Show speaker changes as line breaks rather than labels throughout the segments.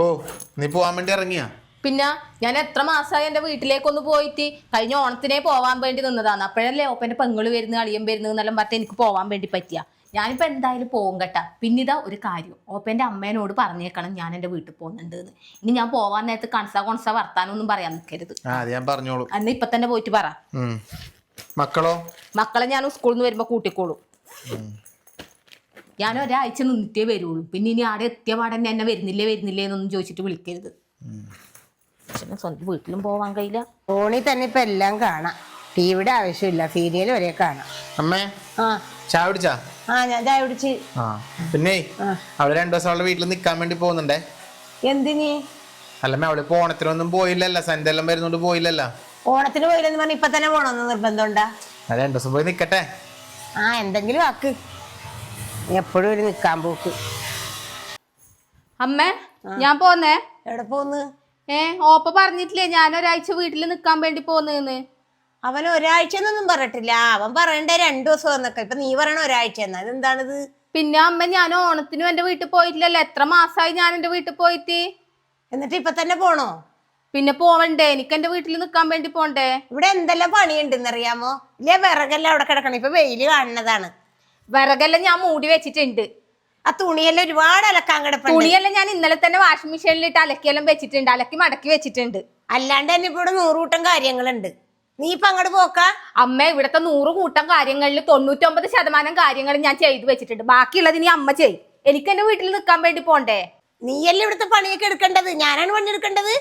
ഓ നീ പോവാൻ വേണ്ടി ഇറങ്ങിയാ?
പിന്നെ ഞാൻ എത്ര മാസമായി എന്റെ വീട്ടിലേക്കൊന്ന് പോയിട്ട് കഴിഞ്ഞ ഓണത്തിനെ പോവാൻ വേണ്ടി നിന്നതാണ്. അപ്പോഴല്ലേ ഓപ്പന്റെ പെങ്ങൾ വരുന്നു അളിയൻ വരുന്നു എന്നെല്ലാം പറഞ്ഞ എനിക്ക് പോവാൻ വേണ്ടി പറ്റിയ. ഞാനിപ്പോ എന്തായാലും പോകും കേട്ടാ. പിന്നിതാ ഒരു കാര്യം. ഓപ്പന്റെ അമ്മേനോട് പറഞ്ഞേക്കണം ഞാൻ എന്റെ വീട്ടിൽ പോകുന്നുണ്ട് എന്ന് ഇനി ഞാൻ പോവാൻ നേരത്ത് കണസ കൊണസ വർത്താനൊന്നും പറയാൻ നിൽക്കരുത്
ഞാൻ പറഞ്ഞോളൂ.
അന്ന് ഇപ്പൊ തന്നെ പോയിട്ട് പറ.
മക്കളോ?
മക്കളെ ഞാൻ സ്കൂളിൽ നിന്ന് വരുമ്പോ കൂട്ടിക്കോളും. ഞാൻ ഒരാഴ്ച നിന്നിട്ടേ വരുള്ളൂ. പിന്നെ ഇനി ആടെ എത്തിയ പാടന്നെ എന്നെ വരുന്നില്ലേ വരുന്നില്ലേ എന്നൊന്നും ചോദിച്ചിട്ട് വിളിക്കരുത്. പക്ഷെ സ്വന്തം വീട്ടിലും പോവാൻ കഴിയില്ല.
ഫോണിൽ തന്നെ ഇപ്പൊ എല്ലാം കാണാം. ടിവിയുടെ ആവശ്യമില്ല സീരിയൽ വരെ കാണാം.
അമ്മേ
ആ.
ചായ കുടിച്ചാ?
ആ ഞാൻ ചായ കുടിച്ച്.
ആ പിന്നെ അവൾ രണ്ടു ദിവസം അവളുടെ വീട്ടിൽ നിൽക്കാൻ വേണ്ടി പോകുന്നുണ്ടേ?
എന്തിനി?
അല്ലമ്മ അവൾ ഇപ്പൊ ഓണത്തിനൊന്നും പോയില്ലല്ലോ സൺഡേ എല്ലാം വരുന്നോണ്ട് പോയില്ലല്ലോ.
ഓണത്തിന് പോയില്ലെന്ന് പറഞ്ഞ ഇപ്പൊ തന്നെ പോണമെന്ന് നിർബന്ധമുണ്ടാ
അത് രണ്ടു ദിവസം പോയി നിക്കട്ടെ.
ആ എന്തെങ്കിലും ആക്ക്. എപ്പോഴും ഒരു നിക്കാൻ പോക്ക്.
അമ്മ ഞാൻ പോന്നേ.
എവിടെ പോന്ന്?
ഏ ഓപ്പ പറഞ്ഞിട്ടില്ലേ ഞാൻ ഒരാഴ്ച വീട്ടിൽ നിക്കാൻ വേണ്ടി പോന്നെന്ന്.
അവൻ ഒരാഴ്ച എന്നൊന്നും പറഞ്ഞിട്ടില്ല. അവൻ പറയണ്ട രണ്ടു ദിവസം എന്നൊക്കെ ഇപ്പൊ നീ പറയണ ഒരാഴ്ച എന്നാ. ഇതെന്താണിത്?
പിന്നെ അമ്മ ഞാൻ ഓണത്തിനും എന്റെ വീട്ടിൽ പോയിട്ടില്ലല്ലോ. എത്ര മാസമായി ഞാൻ എന്റെ വീട്ടിൽ പോയിട്ട്?
എന്നിട്ട് ഇപ്പൊ തന്നെ പോണോ?
പിന്നെ പോവണ്ടേ? എനിക്ക് എന്റെ വീട്ടിൽ നിക്കാൻ വേണ്ടി പോണ്ടേ?
ഇവിടെ എന്തെല്ലാം പണിയുണ്ടെന്ന് അറിയാമോ ഇല്ലേ വിറകെല്ലാം അവിടെ കിടക്കണം. ഇപ്പൊ വെയിൽ കാണുന്നതാണ്.
വിറകെല്ലാം ഞാൻ മൂടി വെച്ചിട്ടുണ്ട്.
ആ തുണിയെല്ലാം ഒരുപാട് അലക്കാൻ കിടപ്പുണ്ട്.
തുണിയെല്ലാം ഞാൻ ഇന്നലെ തന്നെ വാഷിംഗ് മെഷീനിലിട്ട് അലക്കിയെല്ലാം വെച്ചിട്ടുണ്ട്. അലക്കി മടക്കി വെച്ചിട്ടുണ്ട്.
അല്ലാണ്ട് തന്നെ ഇപ്പൊ ഇവിടെ നൂറുകൂട്ടം കാര്യങ്ങളുണ്ട്. നീ ഇപ്പൊ അങ്ങോട്ട് പോക്ക?
അമ്മ ഇവിടത്തെ നൂറ് കൂട്ടം കാര്യങ്ങളിൽ തൊണ്ണൂറ്റൊമ്പത് ശതമാനം കാര്യങ്ങൾ ഞാൻ ചെയ്തു വെച്ചിട്ടുണ്ട്. ബാക്കിയുള്ളത് നീ അമ്മ ചെയ്യും. എനിക്ക് എന്റെ വീട്ടിൽ നിൽക്കാൻ വേണ്ടി പോണ്ടേ?
നീയല്ലേ ഇവിടുത്തെ പണിയൊക്കെ എടുക്കേണ്ടത്? ഞാനാണ് പണിയെടുക്കേണ്ടത്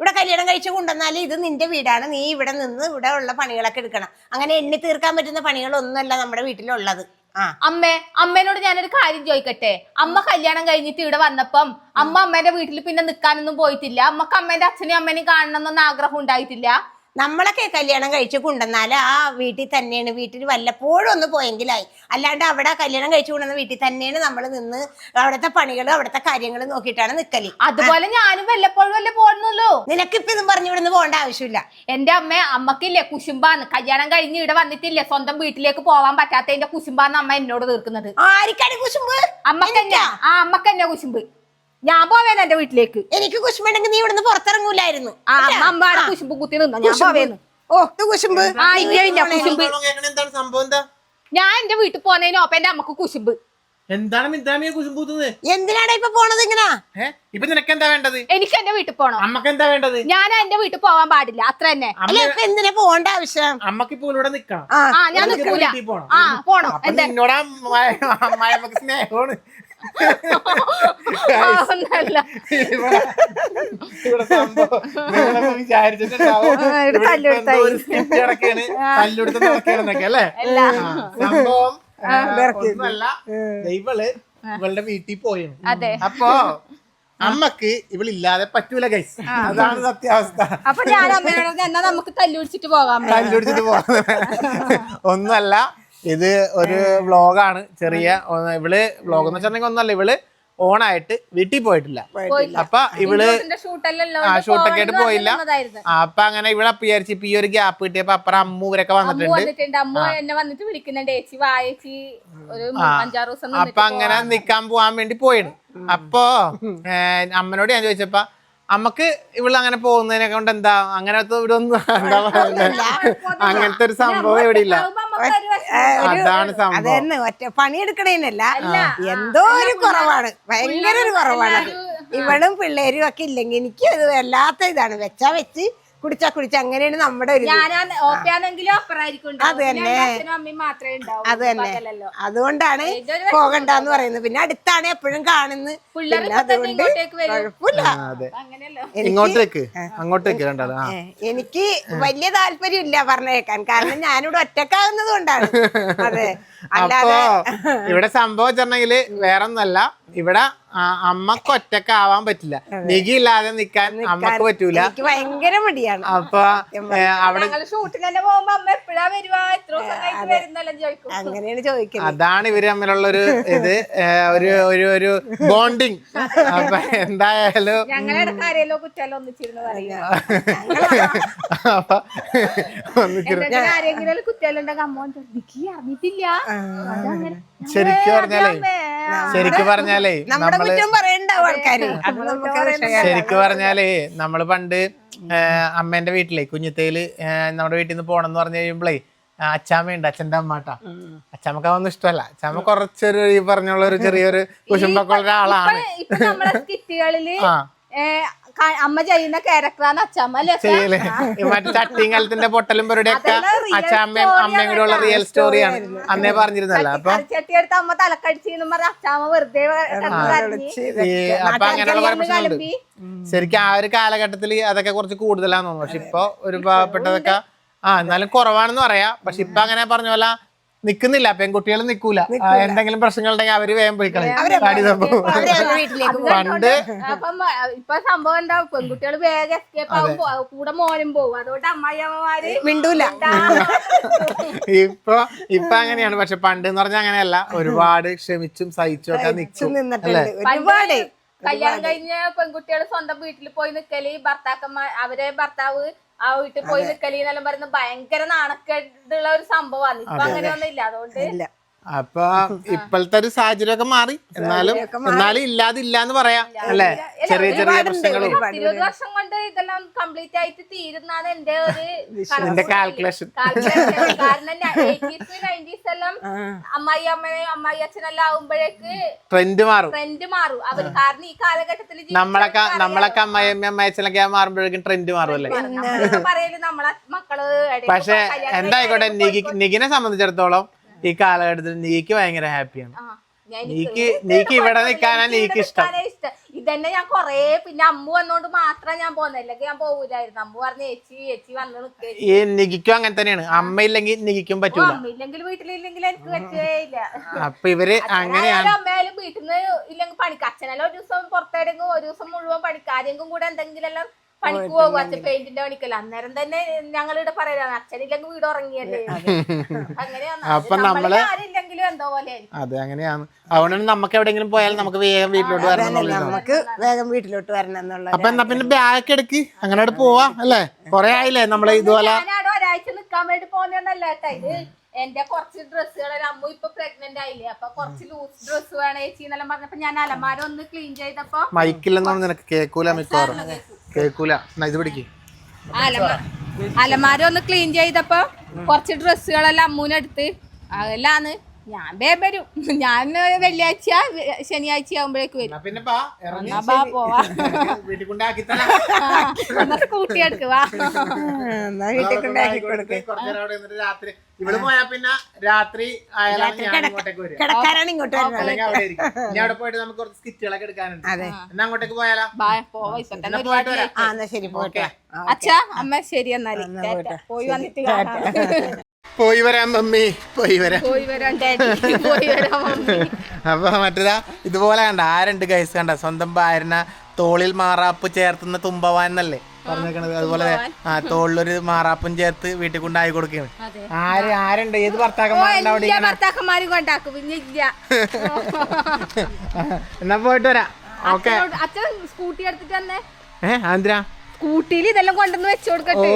ഇവിടെ കല്യാണം കഴിച്ച് കൊണ്ടുവന്നാൽ ഇത് നിന്റെ വീടാണ്. നീ ഇവിടെ നിന്ന് ഇവിടെ ഉള്ള പണികളൊക്കെ എടുക്കണം. അങ്ങനെ എണ്ണി തീർക്കാൻ പറ്റുന്ന പണികളൊന്നുമല്ല നമ്മുടെ വീട്ടിലുള്ളത്.
അമ്മേ അമ്മേനോട് ഞാനൊരു കാര്യം ചോദിക്കട്ടെ? അമ്മ കല്യാണം കഴിഞ്ഞിട്ട് ഇവിടെ വന്നപ്പം അമ്മ അമ്മേന്റെ വീട്ടിൽ പിന്നെ നിൽക്കാനൊന്നും പോയിട്ടില്ല. അമ്മയ്ക്ക് അമ്മേന്റെ അച്ഛനെയും അമ്മേനെയും കാണണമെന്നൊന്നും ആഗ്രഹം ഉണ്ടായിട്ടില്ല.
നമ്മളൊക്കെ കല്യാണം കഴിച്ച് കൊണ്ടുവന്നാൽ ആ വീട്ടിൽ തന്നെയാണ് വീട്ടിൽ വല്ലപ്പോഴും ഒന്ന് പോയെങ്കിലായി. അല്ലാണ്ട് അവിടെ കല്യാണം കഴിച്ചു കൊണ്ടുവന്ന വീട്ടിൽ തന്നെയാണ് നമ്മൾ നിന്ന് അവിടുത്തെ പണികളും അവിടുത്തെ കാര്യങ്ങളും നോക്കിയിട്ടാണ് നിക്കൽ.
അതുപോലെ ഞാനും വല്ലപ്പോഴും അല്ലേ പോകുന്നുള്ളൂ
നിനക്കിപ്പോ ഇതും പറഞ്ഞു ഇവിടുന്ന് പോകേണ്ട ആവശ്യമില്ല.
എന്റെ അമ്മ അമ്മക്കില്ലേ കുശുമ്പാന്ന്? കല്യാണം കഴിഞ്ഞ് ഇവിടെ വന്നിട്ടില്ലേ? സ്വന്തം വീട്ടിലേക്ക് പോവാൻ പറ്റാത്തതിന്റെ കുശുമ്പാന്ന് അമ്മ എന്നോട് തീർക്കുന്നത്.
ആരിക്കാണ് കുശുമ്പ്?
അമ്മക്കന്നെ. ആ അമ്മക്കന്നെ കുശുമ്പ്. ഞാൻ പോവേന്ന് എന്റെ വീട്ടിലേക്ക്.
എനിക്ക് കുശുമ്പുണ്ടെങ്കിൽ നീ ഇവിടുന്ന് പുറത്തിറങ്ങൂലായിരുന്നു.
ആ അമ്മ അമ്മയുടെ കുശുമ്പ് കുത്തി നിന്ന. ഞാൻ പോവേന്ന്
ഓ ഇത് കുശുമ്പ്.
ആ ഇല്ല ഇല്ല കുശുമ്പ്.
എന്താണ് സംഭവം എന്താ?
ഞാൻ എന്റെ വീട്ടിൽ പോന്നതിന് ഒപ്പം എന്റെ അമ്മയ്ക്ക് കുശുമ്പ്.
എന്താണ് മിന്താമിയെ കുശുമ്പൂത്തുന്നത്
എന്തിനാണ് ഇപ്പൊ പോണത് ഇങ്ങനാ?
ഇപ്പൊ നിനക്ക് എന്താ വേണ്ടത്?
എനിക്ക് എന്റെ വീട്ടിൽ പോണം.
അമ്മയ്ക്ക് എന്താ വേണ്ടത്?
ഞാൻ എന്റെ വീട്ടിൽ പോവാൻ പാടില്ല അത്ര തന്നെ.
അല്ല ഇപ്പൊ എന്തിനാ പോകേണ്ട ആവശ്യം?
അമ്മയ്ക്ക് ഇപ്പൊ ഇവിടെ നിക്കണം
ഞാൻ
എനിക്ക് പോണം.
ആ പോണം.
നിന്നോട് അമ്മായമ്മക്ക് സ്നേഹമാണ്. സംഭവം ഇവൾ ഇവളുടെ വീട്ടിൽ പോയി. അപ്പൊ അമ്മയ്ക്ക് ഇവളില്ലാതെ പറ്റൂല ഗൈസ് അതാണ് സത്യാവസ്ഥ.
അപ്പൊ ഞാൻ അമ്മയോട് എന്നാ നമുക്ക് തല്ലുടിച്ചിട്ട് പോകാം.
തല്ലുടിച്ചിട്ട് പോകാം. ഒന്നല്ല ഇത് ഒരു വ്ളോഗാണ്. ചെറിയ ഇവൾ വ്ളോഗ് എന്ന് വെച്ചിട്ടുണ്ടെങ്കിൽ ഒന്നല്ല ഇവൾ ഓണായിട്ട് വീട്ടിൽ പോയിട്ടില്ല. അപ്പൊ
ഇവൾ
ആ ഷൂട്ടൊക്കെ ആയിട്ട് പോയില്ല. അപ്പൊ അങ്ങനെ ഇവിടെ വിചാരിച്ചു ഇപ്പൊ ഈ ഒരു ഗ്യാപ്പ് കിട്ടിയപ്പോ അപ്പറ അമ്മു ഇവരൊക്കെ വന്നിട്ടുണ്ട്. അപ്പൊ അങ്ങനെ നിക്കാൻ പോവാൻ വേണ്ടി പോയിന് അപ്പോ അമ്മനോട് ഞാൻ ചോദിച്ചപ്പ അമ്മയ്ക്ക് ഇവിടെ അങ്ങനെ പോകുന്നതിനെ കൊണ്ട് എന്താ? അങ്ങനത്തെ ഇവിടെ ഒന്നും എന്താ അങ്ങനത്തെ ഒരു സംഭവം ഇവിടെ ഇല്ല. അതാണ് സംഭവം.
ഒറ്റ പണിയെടുക്കണേനല്ല എന്തോ ഒരു കുറവാണ്. ഭയങ്കര ഒരു കുറവാണ്. ഇവളും പിള്ളേരും ഒക്കെ ഇല്ലെങ്കിൽ എനിക്ക് അത് വല്ലാത്ത ഇതാണ്. വെച്ചാ വെച്ച് കുടിച്ചാ കുടിച്ച അങ്ങനെയാണ് നമ്മുടെ ഒരു. അത് തന്നെ. അത് തന്നെ അതുകൊണ്ടാണ് പോകണ്ടെന്ന് പറയുന്നത്. പിന്നെ അടുത്താണ് എപ്പോഴും കാണുന്നത്. അതുകൊണ്ട്
ഇങ്ങോട്ടേക്ക് വരും.
കുഴപ്പമില്ല.
അതെ.
അങ്ങനെയല്ലോ.
ഇങ്ങോട്ടേക്ക്. അങ്ങോട്ടേക്ക്
എനിക്ക് വലിയ താല്പര്യമില്ല പറഞ്ഞേക്കാൻ കാരണം ഞാനിവിടെ ഒറ്റക്കാവുന്നത് കൊണ്ടാണ്. അതെ. അല്ലാതെ
ഇവിടെ സംഭവം വെച്ചിട്ടുണ്ടെങ്കിൽ വേറൊന്നല്ല. ഇവിടെ അമ്മയ്ക്ക് ഒറ്റയ്ക്ക് ആവാൻ പറ്റില്ല. നികി ഇല്ലാതെ നിക്കാൻ അമ്മയ്ക്ക് പറ്റൂല.
എനിക്ക് ഭയങ്കര മടിയാണ്.
അപ്പൊ അവിടെ
അങ്ങനെയാണ് ചോദിക്കുന്നത്.
അതാണ് ഇവർ തമ്മിലുള്ള ഒരു ഇത് ഒരു ഒരു ഒരു ബോണ്ടിങ് അപ്പൊ എന്തായാലും
ഒന്നിച്ചിരുന്ന് അമ്മ അറിഞ്ഞിട്ടില്ല.
ശരിക്കും പറഞ്ഞാലേ
ശരിക്കും
ശരിക്കും പറഞ്ഞാലേ
നമ്മുടെ
നമ്മൾ
കുറ്റം പറയണ്ട ആൾക്കാര്.
ശരിക്കും പറഞ്ഞാൽ നമ്മൾ പണ്ട് അമ്മേന്റെ വീട്ടിലെ കുഞ്ഞിത്തേൽ നമ്മുടെ വീട്ടിൽ നിന്ന് പോണെന്ന് എന്ന് പറഞ്ഞു കഴിയുമ്പളേ അച്ചാമ്മയുണ്ട് അച്ഛന്റെ അമ്മാട്ടാ. അച്ചാമ്മക്ക് അതൊന്നും ഇഷ്ടമല്ല. അച്ചാമ്മ കുറച്ചൊരു ഈ പറഞ്ഞുള്ള ഒരു ചെറിയൊരു കുശുമ്പൊക്കെ ഉള്ള ഒരാളാണ്.
അമ്മ ചെയ്യുന്ന ക്യാരക്ടറാണ് അച്ഛമ്മ?
ചെയ്യലേ മറ്റേ ചട്ടിയും കലത്തിന്റെ പൊട്ടലും പരിപാടിയൊക്കെ
അതെല്ലാം
അച്ഛാമ്മയും അമ്മയും കൂടെ ഉള്ള റിയൽ സ്റ്റോറിയാണ് അന്നേ പറഞ്ഞിരുന്നല്ലോ. അപ്പൊ
ചട്ടി എടുത്ത് അമ്മ തലക്കടിച്ചു പറഞ്ഞ അച്ഛാമ്മ വെറുതെ
അപ്പൊ അങ്ങനെയുള്ള പ്രശ്നമുണ്ട് ശരിക്കും ആ ഒരു കാലഘട്ടത്തിൽ അതൊക്കെ കുറച്ച് കൂടുതലാന്ന് തോന്നുന്നു. പക്ഷെ ഇപ്പൊ ഒരു പാവപ്പെട്ടതൊക്കെ ആ എന്നാലും കുറവാണെന്ന് പറയാ. പക്ഷെ ഇപ്പൊ അങ്ങനെ പറഞ്ഞ പോലെ നിക്കുന്നില്ല പെൺകുട്ടികൾ നിക്കൂല. എന്തെങ്കിലും പ്രശ്നങ്ങൾ ഉണ്ടെങ്കിൽ അവർ വേഗം പോയി കളയും. പണ്ട്
അപ്പം ഇപ്പൊ സംഭവം എന്താ? പെൺകുട്ടികൾ വേഗം എസ്കേപ്പ് ആവും പോ- കൂടെ മോനും പോകും അതുകൊണ്ട് അമ്മായിയമ്മമാര്
മിണ്ടൂല.
ഇപ്പൊ ഇപ്പൊ അങ്ങനെയാണ്. പക്ഷെ പണ്ട് എന്ന് പറഞ്ഞാൽ അങ്ങനെയല്ല. ഒരുപാട് ക്ഷമിച്ചും സഹിച്ചും ഒക്കെ നിക്കും.
നിന്നിട്ടുണ്ട്. ഒരുപാട്.
കല്യാണം കഴിഞ്ഞ പെൺകുട്ടികൾ സ്വന്തം വീട്ടിൽ പോയി നിക്കൽ ഭർത്താക്കന്മാർ അവരെ ഭർത്താവ് ആ വീട്ടിൽ പോയി നിക്കൽ എന്നെല്ലാം പറയുന്നത് ഭയങ്കര നാണക്കേടുള്ള ഒരു സംഭവമാണ് ഇപ്പൊ അങ്ങനെയൊന്നും ഇല്ല അതുകൊണ്ട്
അപ്പൊ ഇപ്പോഴത്തെ ഒരു സാഹചര്യമൊക്കെ മാറി. എന്നാലും എന്നാലും ഇല്ലാതില്ല എന്ന് പറയാം അല്ലെ? ചെറിയ ചെറിയ പ്രശ്നങ്ങളും.
ഇരുപത് വർഷം കൊണ്ട് ഇതെല്ലാം കംപ്ലീറ്റ് ആയിട്ട് തീരുന്നാണ് എന്റെ ഒരു
കാൽക്കുലേഷൻ
കാരണം എയ്റ്റീസ് നയന്റീസ് എല്ലാം അമ്മായി അമ്മയെ അമ്മായി അച്ഛനെല്ലാം ആവുമ്പോഴേക്ക്
ട്രെൻഡ് മാറും.
ട്രെൻഡ് മാറും. അവർ കാരണം ഈ കാലഘട്ടത്തിൽ
നമ്മളൊക്കെ നമ്മളൊക്കെ അമ്മയമ്മ അമ്മയച്ചനൊക്കെ മാറുമ്പോഴേക്കും ട്രെൻഡ് മാറും അല്ലേ?
നമ്മളൊക്കെ പറയൽ നമ്മളെ മക്കൾ
പക്ഷെ എന്തായിക്കോട്ടെ നിഗിനെ നികിനെ സംബന്ധിച്ചിടത്തോളം ഈ കാലഘട്ടത്തിൽ നീക്ക് ഭയങ്കര ഹാപ്പിയാണ്. നീക്ക് നീക്ക് ഇവിടെ നിൽക്കാനാണ് നീക്ക് ഇഷ്ടം.
ഇതന്നെ ഞാൻ കൊറേ പിന്നെ അമ്മു വന്നോണ്ട് മാത്രം ഞാൻ പോന്നില്ലെങ്കിൽ ഞാൻ പോകൂലായിരുന്നു അമ്മു പറഞ്ഞ ചേച്ചി ചേച്ചി വന്ന്
ഈ നികിക്കും അങ്ങനെ തന്നെയാണ്. അമ്മയില്ലെങ്കിൽ നികിക്കും പറ്റൂല.
അമ്മയില്ലെങ്കിൽ വീട്ടിലില്ലെങ്കിൽ എനിക്ക് പറ്റുകയില്ല
അപ്പൊ ഇവർ അങ്ങനെയാണ്.
അമ്മയാലും വീട്ടിൽ നിന്ന് ഇല്ലെങ്കിൽ പണിക്ക്. അച്ഛനെല്ലാം ഒരു ദിവസം പുറത്തെടുക്കും ഒരു ദിവസം മുഴുവൻ പണിക്കാരെങ്കിലും കൂടെ എന്തെങ്കിലും എല്ലാം പണിക്ക് പോകും അച്ഛൻ പെയിന്റിന്റെ പണിക്കല്ല? അന്നേരം തന്നെ ഞങ്ങളിവിടെ പറയാം അച്ഛനില്ലെങ്കിൽ വീട് ഉറങ്ങിയല്ലേ? അങ്ങനെയാണ്.
അപ്പൊ നമ്മൾ
ആരില്ലെങ്കിലും എന്തോ പോലെ
അതെ അങ്ങനെയാണ്. അതുകൊണ്ട് നമുക്ക് എവിടെങ്കിലും പോയാൽ നമുക്ക് വേഗം വീട്ടിലോട്ട് വരണം എന്നുള്ളത്.
നമുക്ക് വേഗം വീട്ടിലോട്ട് വരണം എന്നുള്ള
അപ്പൊ എന്നാ പിന്നെ ബാഗ് എടുക്ക് അങ്ങനെ പോവാ അല്ലേ? കൊറേ ആയില്ലേ നമ്മളെ ഇതുപോലെ
ഒരാഴ്ച നിക്കാൻ വേണ്ടി പോകുന്നതല്ല കേട്ടാ ഇത് എന്റെ കുറച്ച് ഡ്രസ്സുകൾ അമ്മ ഇപ്പൊ പ്രഗ്നന്റ് ആയില്ലേ? അപ്പൊ കുറച്ച് ലൂസ് ഡ്രസ്സ് വേണം ചേച്ചി എന്നെല്ലാം പറഞ്ഞപ്പോ ഞാൻ അലമാര ഒന്ന് ക്ലീൻ ചെയ്തപ്പോ
മൈക്കില്ലെന്നാണ് നിനക്ക് കേക്കൂല മിക്കവാറും. എന്നാ ഇത് പിടിക്ക്.
അലമാര ഒന്ന് ക്ലീൻ ചെയ്തപ്പോ കുറച്ച് ഡ്രസ്സുകളെല്ലാം അമ്മൂനെടുത്ത് അതെല്ലാന്ന്. ഞാൻ വേ വരും. ഞാൻ വെള്ളിയാഴ്ച ശനിയാഴ്ച ആകുമ്പോഴേക്ക് വരും.
പിന്നെ
പോവാ.
വീട്ടിൽ കൊണ്ടാക്കി തരാം
എന്നാ
വീട്ടിൽ കൊണ്ടാക്കി കൊടുക്ക്.
അവിടെ രാത്രി. ഇവിടെ പോയാ പിന്നെ രാത്രി ആയാലാണ് ഞാൻ ഇങ്ങോട്ടേക്ക് വരിക
കിടക്കാനാണ് ഇങ്ങോട്ട് വരുന്നത്.
അല്ലെങ്കിൽ അവിടെ ഇരിക്കും. ഞാൻ അവിടെ പോയിട്ട് നമുക്ക് കുറച്ച് സ്കിറ്റുകളൊക്കെ എടുക്കാനുണ്ട്. എന്നാ അങ്ങോട്ടേക്ക് പോയാലോ? പോയിട്ട് വരാം.
ആ എന്നാ ശരി പോട്ടെ
അച്ഛാ അമ്മ ശരി എന്നാൽ. പോയി വന്നിട്ട്
പോയി വരാം മമ്മി. പോയി വരാം.
പോയി വരാൻ പോയി വരാം മമ്മി.
അപ്പൊ മറ്റേതാ ഇതുപോലെ കണ്ട ആരുണ്ട് ഗൈസ് കണ്ട സ്വന്തം ഭാര്യന തോളിൽ മാറാപ്പ് ചേർത്തുന്ന തുമ്പവാൻ എന്നല്ലേ? പറഞ്ഞേക്കണത് അതുപോലെ ആ തോളിലൊരു മാറാപ്പും ചേർത്ത് വീട്ടിൽ കൊണ്ടായി കൊടുക്കുകയാണ്. ആര് ആരുണ്ട്? ഏത്
ഭർത്താക്കന്മാരും കൊണ്ടാക്കും.
എന്നാ പോയിട്ട് വരാം. ഓക്കെ.
അച്ഛൻ സ്കൂട്ടി എടുത്തിട്ട് തന്നെ
ഏഹ് ആന്ധ്ര
സ്കൂട്ടിയിൽ ഇതെല്ലാം കൊണ്ടുവന്ന് വെച്ചു
ഓ
കൊടുക്കട്ടെ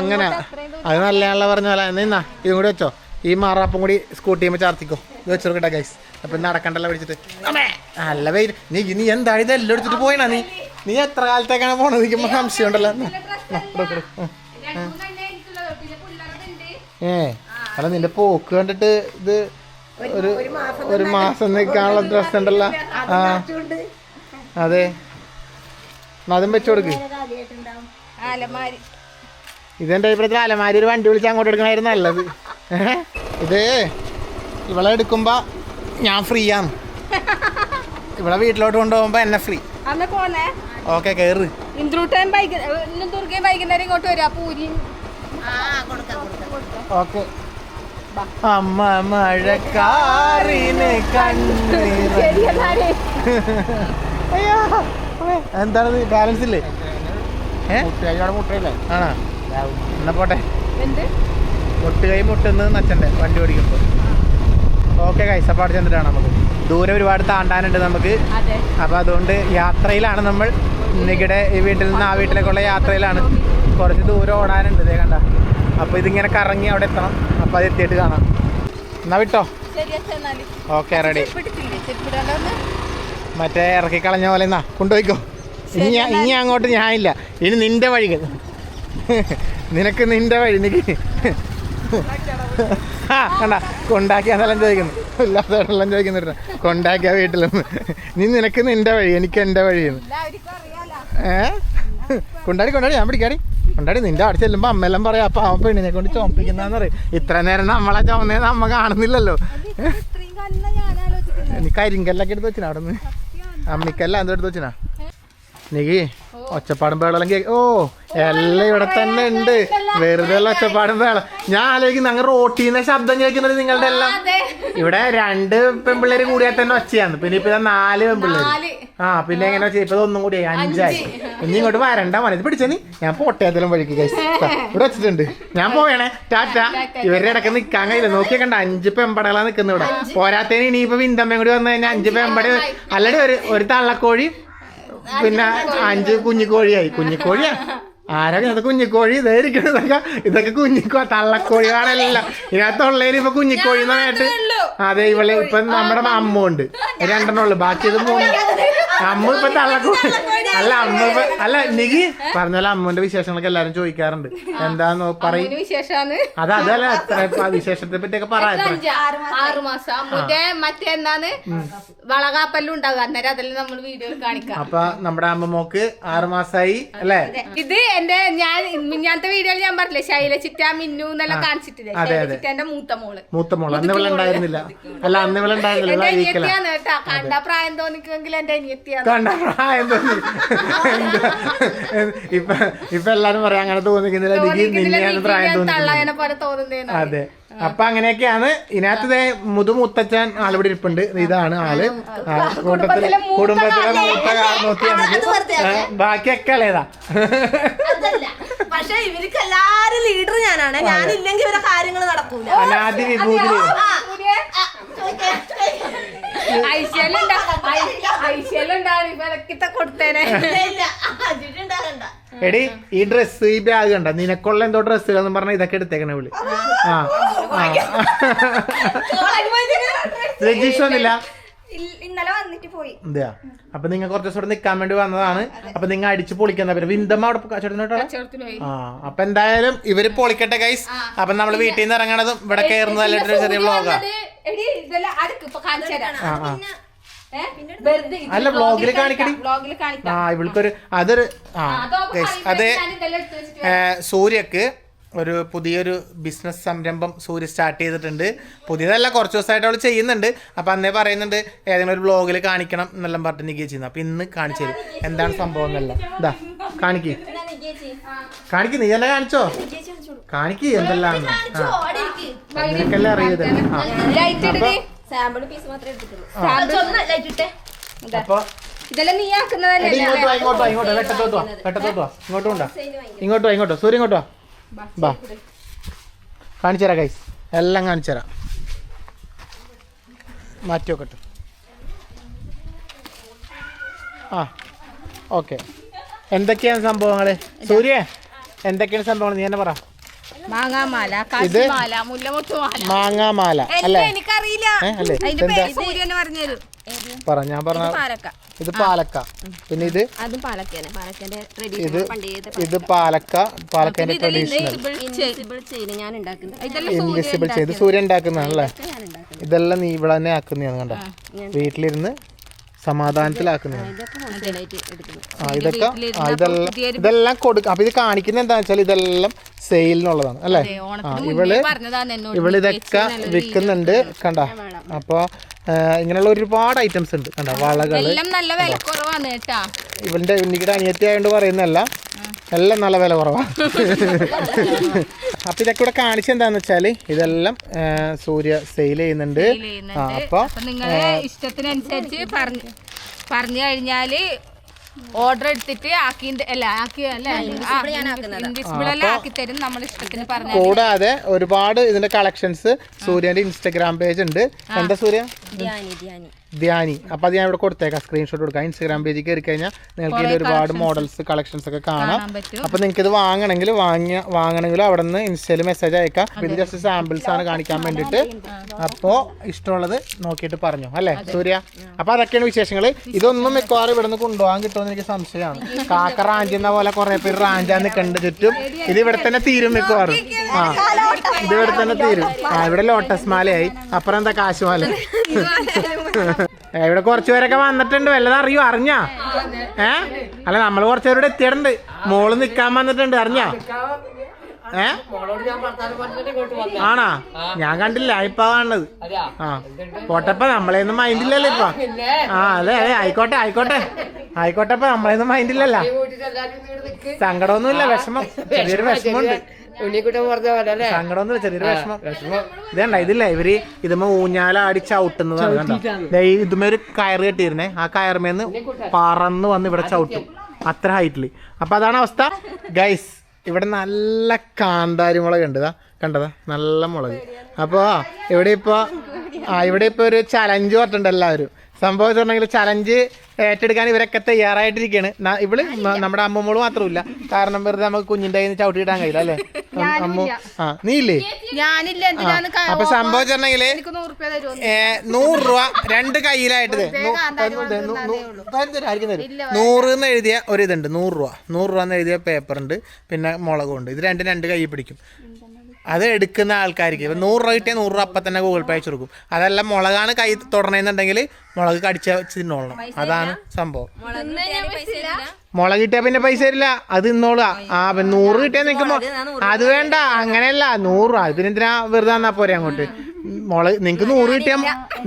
അങ്ങനെ.
അത്രയും ദൂരം.
അത് നല്ലതാണല്ലോ പറഞ്ഞ പോലെ. എന്നാ ഇതും കൂടി വെച്ചോ. ഈ മാറാപ്പും കൂടി സ്കൂട്ടി ചെയ്യുമ്പോൾ ചാർത്തിക്കോ. ഇത് വെച്ചോട്ടെ ഗൈസ് അപ്പൊ നടക്കണ്ടല്ലോ പിടിച്ചിട്ട്. നല്ല പേര് നീ നീ എന്താ ഇതെല്ലാം എടുത്തിട്ട് പോയിനാ നീ? നീ എത്ര കാലത്തേക്കാണ് പോണത്? നിൽക്കുമ്പോ സംശയം ഉണ്ടല്ലോ. ഏ അല്ല നിന്റെ പോക്ക് കണ്ടിട്ട് ഇത് ഒരു ഒരു മാസം നിൽക്കാനുള്ള ഡ്രസ് ഉണ്ടല്ലോ. ആ. അതെ. അതും വെച്ചു കൊടുക്ക്. ഇതെന്റെ അഭിപ്രായത്തിൽ അലമാരി? ഒരു വണ്ടി വിളിച്ച് അങ്ങോട്ട് എടുക്കണമായിരുന്നു നല്ലത്. ഇത് ഇവളെ എടുക്കുമ്പോ ഞാൻ ഫ്രീ ആണ്. ഇവളെ വീട്ടിലോട്ട് കൊണ്ടുപോകുമ്പോ എന്നെ ഫ്രീ ഓക്കെ കയറ്
ഇന്ദ്രൂട്ടൻ വൈകുന്നേരം ഇങ്ങോട്ട് വരാം. പൂരി
ഓക്കെ. അമ്മ മഴക്കാറിന് കണ്ണീർ
ശരി
അയ്യോ. എന്താണ് ബാലൻസ് ഇല്ലേ? ഏ?
മുട്ടയില്ലേ?
ആണോ? എന്നാ പോട്ടെ.
എന്ത്?
മുട്ടുകൈ മുട്ടുന്നത് നച്ചണ്ടേ വണ്ടി ഓടിക്കുമ്പോൾ. ഓക്കെ കൈസപ്പാട് ചെന്നിട്ടാണ് നമുക്ക്. ദൂരെ ഒരുപാട് താണ്ടാനുണ്ട് നമുക്ക്.
അതെ.
അപ്പോൾ അതുകൊണ്ട് യാത്രയിലാണ് നമ്മൾ. നികിടെ ഈ വീട്ടിൽ നിന്ന് ആ വീട്ടിലേക്കുള്ള യാത്രയിലാണ്. കുറച്ച് ദൂരം ഓടാനുണ്ട് ഇതേ കണ്ട. അപ്പോൾ ഇതിങ്ങനെ കറങ്ങി അവിടെ എത്തണം. അപ്പോൾ അത് എത്തിയിട്ട് കാണാം. എന്നാ വിട്ടോ? ഓക്കെ റെഡി മറ്റേ ഇറക്കി കളഞ്ഞ പോലെ എന്നാ കൊണ്ടുപോയിക്കോ. ഇനി ഇനി അങ്ങോട്ട് ഞാനില്ല. ഇനി നിന്റെ വഴി നിനക്ക് നിന്റെ വഴി നിക്ക്. ആ കണ്ട കൊണ്ടാക്കിയാന്നെല്ലാം ചോദിക്കുന്നു. ഇല്ലാത്തവരെല്ലാം ചോദിക്കുന്നുണ്ട് കൊണ്ടാക്കിയ വീട്ടിലൊന്ന് നീ നിനക്ക് നിന്റെ വഴി എനിക്ക് എന്റെ വഴിയെന്ന് ഏ? കൊണ്ടാടി കൊണ്ടാടി ഞാൻ പിടിക്കാടി. കൊണ്ടാടി നിന്റെ അവിടെ ചെല്ലുമ്പോ അമ്മയെല്ലാം പറയാം അപ്പൊ അവൻ പെണ്ണിനെ കൊണ്ട് ചോപ്പിക്കുന്നാന്ന് പറയും. ഇത്ര നേരം നമ്മളെ ചോന്നേന്ന് അമ്മ കാണുന്നില്ലല്ലോ. എനിക്ക് കരിങ്കല്ലൊക്കെ എടുത്ത് വെച്ചിനാ അവിടെ നിന്ന് അമ്മിക്കല്ല എന്തോ എടുത്ത് വെച്ചിനാ നീ ഒച്ചപ്പാടും കേക്ക് ഓ എല്ലാം ഇവിടെ തന്നെ ഉണ്ട്. വെറുതെ ഒച്ചപ്പാടും ബേള ഞാൻ ആലോചിക്കുന്നു അങ്ങ് റോട്ടീന്ന ശബ്ദം കേൾക്കുന്നത് നിങ്ങളുടെ എല്ലാം. ഇവിടെ രണ്ട് പെൺപിള്ളേര് കൂടിയാൽ തന്നെ ഒച്ചയാണ്. പിന്നെ ഇപ്പൊ നാല് പെൺപിള്ളേര്. ആ പിന്നെ എങ്ങനെ വെച്ചാൽ ഇപ്പൊ ഒന്നും കൂടി അഞ്ചായി. ഇനി ഇങ്ങോട്ട് വരണ്ട മതി ഇത് പിടിച്ച നീ? ഞാൻ പോട്ടയത്തിലും വഴിക്ക് കഴിച്ചു ഇവിടെ വെച്ചിട്ടുണ്ട്. ഞാൻ പോവേണേ. ടാറ്റ. ഇവരുടെ ഇടയ്ക്ക് നിക്കാൻ കഴിയില്ല. നോക്കിയാ കണ്ട? അഞ്ച് പെമ്പടകളാണ് നിൽക്കുന്നത് ഇവിടെ. പോരാത്തതിന് ഇനിയിപ്പോ വിന്തമ്മയും കൂടി വന്നു കഴിഞ്ഞാൽ അഞ്ച് പെമ്പടി. അല്ലടി ഒരു ഒരു തള്ളക്കോഴി പിന്നെ അഞ്ച് കുഞ്ഞിക്കോഴിയായി. കുഞ്ഞിക്കോഴിയാ? ആരൊക്കെ ഇത്? കുഞ്ഞിക്കോഴി. ഇതായിരിക്കണം ഇതൊക്കെ ഇതൊക്കെ കുഞ്ഞിക്കോ തള്ളക്കോഴികളെല്ലാം? ഇതിനകത്തുള്ളതിന് ഇപ്പൊ കുഞ്ഞിക്കോഴി എന്നായിട്ട് അതെ ഇവളെ ഇപ്പൊ നമ്മുടെ അമ്മ ഉണ്ട്. രണ്ടെണ്ണം ഉള്ളു. ബാക്കി ഇത് മൂന്ന്. അമ്മ ഇപ്പൊ തള്ളക്കോഴി അല്ല അമ്മ അല്ല നികി പറഞ്ഞാലും അമ്മന്റെ വിശേഷങ്ങളൊക്കെ എല്ലാരും ചോദിക്കാറുണ്ട്. എന്താന്ന് പറയും. അത് അതല്ല എത്ര വിശേഷത്തെ പറ്റിയൊക്കെ
പറയാം മറ്റേന്താന്ന് മാസം. അമ്മൂന്റെ മറ്റേ എന്നാന്ന് വളകാപ്പല്ലും ഉണ്ടാകും. അന്നേരം അതെല്ലാം നമ്മൾ വീഡിയോ കാണിക്കാം.
അപ്പൊ നമ്മുടെ അമ്മമ്മോക്ക് ആറ് മാസായി അല്ലേ?
ഇത് എന്റെ ഞാൻ മിഞ്ഞാത്ത വീഡിയോയിൽ ഞാൻ പറഞ്ഞില്ലേ ശൈല ചിറ്റ മിന്നു എന്നെല്ലാം കാണിച്ചിട്ടില്ലേ? ശൈല ചിറ്റന്റെ മൂത്ത മോൾ.
മൂത്ത മോൾ. അന്ന് ഉണ്ടായിരുന്നില്ല. അല്ല അന്ന് ഇവിടെ ഉണ്ടായിരുന്നില്ല.
കണ്ട പ്രായം തോന്നിക്കുമെങ്കിൽ എന്റെ അനിയത്തിയാണ്.
കണ്ട പ്രായം തോന്നി? ഇപ്പൊ ഇപ്പൊ എല്ലാരും പറയാം അങ്ങനെ തോന്നിക്കുന്നില്ല. എനിക്ക് നിന്നെയാണ് പ്രായം
തോന്നുന്നത്
അതെ. അപ്പൊ അങ്ങനെയൊക്കെയാണ്. ഇതിനകത്ത് മുതുമുത്തച്ഛൻ ആളിവിടെ ഇരിപ്പുണ്ട്. ഇതാണ് ആൾ. കൂട്ടത്തിൽ കുടുംബത്തിലെ മൂത്ത ബാക്കിയൊക്കെ അല്ലേതാ
പക്ഷെ ഇവർക്ക് എല്ലാരും ലീഡർ ഞാനാണ്. ഞാനില്ലെങ്കിൽ ഇവരെ കാര്യങ്ങൾ നടക്കൂല.
അനാദി വിഭൂതി എടി ഈ ഡ്രസ്സ് ഈ ബാഗ് കണ്ട നിനക്കുള്ള എന്തോ ഡ്രസ്സുകളെന്ന് പറഞ്ഞ ഇതൊക്കെ എടുത്തേക്കണേ വിളി. ആ. ആ. രജിഷ് വന്നില്ല
ഇന്നലെ വന്നിട്ട് പോയി.
അപ്പൊ നിങ്ങൾ കുറച്ച് ദിവസം നിൽക്കാൻ നിക്കാൻ വേണ്ടി വന്നതാണ്. അപ്പൊ നിങ്ങൾ അടിച്ച് പൊളിക്കുന്ന പേര്. വിന്തമ്മ അവിടെ ചേട്ടനോട്ടോ ആ അപ്പൊ എന്തായാലും ഇവർ പൊളിക്കട്ടെ ഗൈസ് അപ്പൊ നമ്മൾ വീട്ടിൽ നിന്ന് ഇറങ്ങണതും ഇവിടെ കയറുന്നതല്ലേ ചെറിയ വ്ളോഗാ? അല്ല, ബ്ലോഗിൽ കാണിക്കണി
ബ്ലോഗിൽ കാണിക്കാം.
ആ ഇവൾക്കൊരു അതൊരു ആ ഗൈസ് അത് സൂര്യക്ക് ഒരു പുതിയൊരു ബിസിനസ് സംരംഭം സൂര്യ സ്റ്റാർട്ട് ചെയ്തിട്ടുണ്ട്. പുതിയതല്ല കുറച്ച് ദിവസമായിട്ട് അവൾ ചെയ്യുന്നുണ്ട്. അപ്പം അന്നേ പറയുന്നുണ്ട് ഏതെങ്കിലും ഒരു ബ്ലോഗിൽ കാണിക്കണം എന്നെല്ലാം പറഞ്ഞിട്ട് നിൽക്കുക ചെയ്യുന്നത് അപ്പം ഇന്ന് കാണിച്ചു തരും എന്താണ് സംഭവം എന്നല്ല. ഇതാ കാണിക്ക്. കാണിക്ക് നീ തന്നെ കാണിച്ചോ? കാണിക്ക് എന്തെല്ലാം നിനക്കെല്ലാം അറിയത്
ഇതെല്ലാം നീ ആക്കുന്നതല്ലേ?
ഇങ്ങോട്ട് വാ ഇങ്ങോട്ട് ഇങ്ങോട്ട് വാ, വെട്ടത്തോട്ട് വാ വെട്ടത്തോട്ട് വാ. ഇങ്ങോട്ട് കൊണ്ടാ ഇങ്ങോട്ട് വാ ഇങ്ങോട്ടോ സൂര്യ ഇങ്ങോട്ടോ വാ. ബാ കാണിച്ചു തരാം ഗൈസ് എല്ലാം കാണിച്ചു തരാം. മാറ്റി വെക്കട്ടെ. ആ ഓക്കെ എന്തൊക്കെയാണ് സംഭവങ്ങൾ സൂര്യ എന്തൊക്കെയാണ് സംഭവങ്ങൾ നീ എന്നെ പറ.
മാങ്ങാമാല കാശിമാല
മാങ്ങാമാല അല്ലേ?
എനിക്കറിയില്ല. സൂര്യന് പറഞ്ഞുതരും.
പറ ഞാൻ പറഞ്ഞ ഇത് പാലക്ക. പിന്നെ ഇത്? ഇത് ഇത് പാലക്ക. പാലക്കന്റെ ട്രഡീഷണൽ
ഇൻവിസിബിൾ
ചെയ്ത് സൂര്യ ഉണ്ടാക്കുന്നതാണല്ലേ? ഇതെല്ലാം നീ ഇവിടെ തന്നെ ആക്കുന്നതാണ് കണ്ടോ? വീട്ടിലിരുന്ന് സമാധാനത്തിലാക്കുന്നതാണ്
ഇതൊക്കെ ഹോൾസെയിലായിട്ട് എടുക്കുന്നത്
ആ ഇതൊക്കെ ആ ഇതെല്ലാം ഇതെല്ലാം കൊടുക്കും അപ്പൊ ഇത് കാണിക്കുന്ന എന്താ വെച്ചാൽ ഇതെല്ലാം സെയിലിനുള്ളതാണ് അല്ലേ? ആ
ഇവൾ
ഇവൾ ഇതൊക്കെ വിൽക്കുന്നുണ്ട് കണ്ട? അപ്പൊ ഇങ്ങനെയുള്ള ഒരുപാട് ഐറ്റംസ് ഉണ്ട് കണ്ട?
വളകൾ
ഇവളുടെ ഉണ്ണിക്കിടെ അനിയത്തി ആയതുകൊണ്ട് പറയുന്നല്ല എല്ലാം നല്ല വില കുറവാണ് അപ്പൊ ഇതൊക്കെ ഇവിടെ കാണിച്ചെന്താന്ന് വെച്ചാൽ ഇതെല്ലാം സൂര്യ സെയിൽ ചെയ്യുന്നുണ്ട്. അപ്പൊ
നിങ്ങളെ ഇഷ്ടത്തിനനുസരിച്ച് പറഞ്ഞു പറഞ്ഞു കഴിഞ്ഞാൽ ഓർഡർ എടുത്തിട്ട്
കൂടാതെ ഒരുപാട് ഇതിന്റെ കളക്ഷൻസ് സൂര്യന്റെ ഇൻസ്റ്റഗ്രാം പേജ് ഉണ്ട്. എന്താ സൂര്യ?
ധ്യാനി. ധ്യാനി
ധ്യാനി അപ്പൊ അത് ഞാൻ ഇവിടെ കൊടുത്തേക്കാം. സ്ക്രീൻഷോട്ട് കൊടുക്കാം. ഇൻസ്റ്റാഗ്രാം പേജിൽ കയറി കഴിഞ്ഞാൽ നിങ്ങൾക്ക് ഇതിൽ ഒരുപാട് മോഡൽസ് കളക്ഷൻസ് ഒക്കെ കാണാം. അപ്പൊ നിങ്ങൾക്ക് ഇത് വാങ്ങണമെങ്കിൽ വാങ്ങിയ വാങ്ങണമെങ്കിൽ അവിടെ നിന്ന് ഇൻസ്റ്റയിൽ മെസ്സേജ് അയക്കാം ഇത് ജസ്റ്റ് സാമ്പിൾസ് ആണ് കാണിക്കാൻ വേണ്ടിയിട്ട് അപ്പോൾ ഇഷ്ടമുള്ളത് നോക്കിയിട്ട് പറഞ്ഞു. അല്ലേ സൂര്യ? അപ്പൊ അതൊക്കെയാണ് വിശേഷങ്ങൾ ഇതൊന്നും മിക്കവാറും ഇവിടെ നിന്ന് കൊണ്ടുപോകാൻ കിട്ടുമെന്ന് എനിക്ക് സംശയമാണ്. കാക്ക റാഞ്ചുന്ന പോലെ കുറേ പേര് റാഞ്ചാൻ നിൽക്കേണ്ട ചുറ്റും. ഇത് ഇവിടെ തന്നെ തീരും മിക്കവാറും. ആ. ഇത് ഇവിടെ തന്നെ തീരും. ആ ഇവിടെ ലോട്ടസ് മാലയായി. അപ്പുറം എന്താ കാശുമാല ഇവിടെ കുറച്ചു പേരൊക്കെ വന്നിട്ടുണ്ട്. വല്ലതും അറിയോ? അറിഞ്ഞാ? ഏ? അല്ല നമ്മൾ കുറച്ചു പേരോട് എത്തിയിട്ടുണ്ട്. മോൾ നിക്കാൻ വന്നിട്ടുണ്ട്. അറിഞ്ഞാ? ഏ? ആണാ? ഞാൻ കണ്ടില്ല. ഇപ്പൊ കാണുന്നത്. ആ. പോട്ടപ്പ നമ്മളെയൊന്നും മൈൻഡില്ലല്ലോ ഇപ്പൊ. ആ അതെ അതെ. ആയിക്കോട്ടെ ആയിക്കോട്ടെ. ആയിക്കോട്ടെ ഇപ്പൊ നമ്മളെയൊന്നും മൈൻഡില്ലല്ലോ സങ്കടമൊന്നുമില്ല. വിഷമം. ചെറിയൊരു വിഷമമുണ്ട്.
ഉണ്ണിക്കുട്ടൻ പറഞ്ഞ പോലെ അല്ലേ?
സങ്കടമൊന്നുമില്ല ചെറിയൊരു വിഷമം. ഇതണ്ട ഇതില്ല ഇവർ ഇതുമ്മ ഊഞ്ഞാല ആടി ചവിട്ടുന്നതാണ് കണ്ടോ ഇതുമ്മ ഒരു കയറ് കെട്ടിയിരുന്നേ. ആ കയറുമേന്ന് പറന്ന് വന്ന് ഇവിടെ ചവിട്ടും. അത്ര ഹൈറ്റിൽ. അപ്പൊ അതാണ് അവസ്ഥ. ഗൈസ് ഇവിടെ നല്ല കാന്താരി മുളക് ഉണ്ട്. ഇതാ കണ്ടതാ? നല്ല മുളക്. അപ്പോ ഇവിടെ ഇപ്പൊ ആ ഇവിടെ ഇപ്പൊ ഒരു ചലഞ്ച് പറഞ്ഞിട്ടുണ്ട് എല്ലാവരും. സംഭവം പറഞ്ഞെങ്കിൽ ചലഞ്ച് ഏറ്റെടുക്കാൻ ഇവരൊക്കെ തയ്യാറായിട്ടിരിക്കുകയാണ് ഇവൾ നമ്മുടെ അമ്മമ്മോൾ മാത്രമില്ല കാരണം വെറുതെ നമുക്ക് കുഞ്ഞിന്റെ കയ്യിൽ നിന്ന് ചവിട്ടിയിടാൻ കഴിയില്ല അല്ലേ? അമ്മു ആ നീ ഇല്ലേ? അപ്പൊ സംഭവം
പറഞ്ഞെങ്കിൽ നൂറ് രൂപ
രണ്ട് കയ്യിലായിട്ട് ആയിരിക്കും തരും. നൂറ് എന്ന് എഴുതിയ ഒരു ഇതുണ്ട് നൂറ് രൂപ നൂറ് രൂപ എന്ന് എഴുതിയ പേപ്പർ ഉണ്ട്. പിന്നെ മുളകുണ്ട് ഇത് രണ്ടും രണ്ട് കൈ പിടിക്കും. അത് എടുക്കുന്ന ആൾക്കാർക്ക് ഇപ്പം നൂറ് രൂപ കിട്ടിയാൽ നൂറ് രൂപ അപ്പം തന്നെ ഗൂഗിൾ പേ അയച്ചു കൊടുക്കും. അതല്ല മുളകാണ് കൈ തുടരണമെന്നുണ്ടെങ്കിൽ മുളക് കടിച്ച തിന്നോളണം അതാണ് സംഭവം. മുളക് കിട്ടിയാ പിന്നെ പൈസ തരില്ല. അത് ഇന്നോളാ ആ പിന്നെ നൂറ് കിട്ടിയാൽ നിൽക്കുമ്പോ അത് വേണ്ട. അങ്ങനെയല്ല. നൂറ് അത് പിന്നെ എന്തിനാ വെറുതെ തന്നാ പോരെ അങ്ങോട്ട്? മുളക് നിങ്ങക്ക് നൂറ് കിട്ടിയാ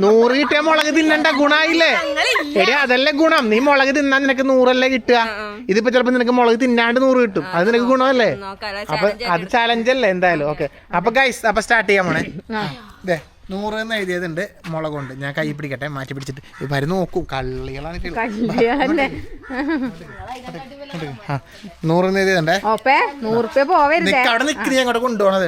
നൂറ് കിട്ടിയാ മുളക് തിന്നണ്ട ഗുണായില്ലേ? ശരി അതല്ലേ ഗുണം. നീ മുളക് തിന്നാൻ നിനക്ക് നൂറല്ലേ കിട്ടുക. ഇതിപ്പോ ചിലപ്പോ നിനക്ക് മുളക് തിന്നാണ്ട് നൂറ് കിട്ടും. അത് നിനക്ക് ഗുണമല്ലേ? അപ്പൊ അത് ചാലഞ്ച് അല്ലേ എന്തായാലും? ഓക്കെ. അപ്പൊ ഗൈസ് അപ്പൊ സ്റ്റാർട്ട് ചെയ്യാൻ പോണേ നൂറ് എന്ന് എഴുതിയതുണ്ട് മുളകുണ്ട്. ഞാൻ കൈ പിടിക്കട്ടെ മാറ്റി പിടിച്ചിട്ട്. ഇവർ നോക്കും കള്ളികളാണ്. ആ, നൂറ് എന്ന് എഴുതിയതുണ്ടേ അവിടെ അങ്ങോട്ട് കൊണ്ടുപോകണത്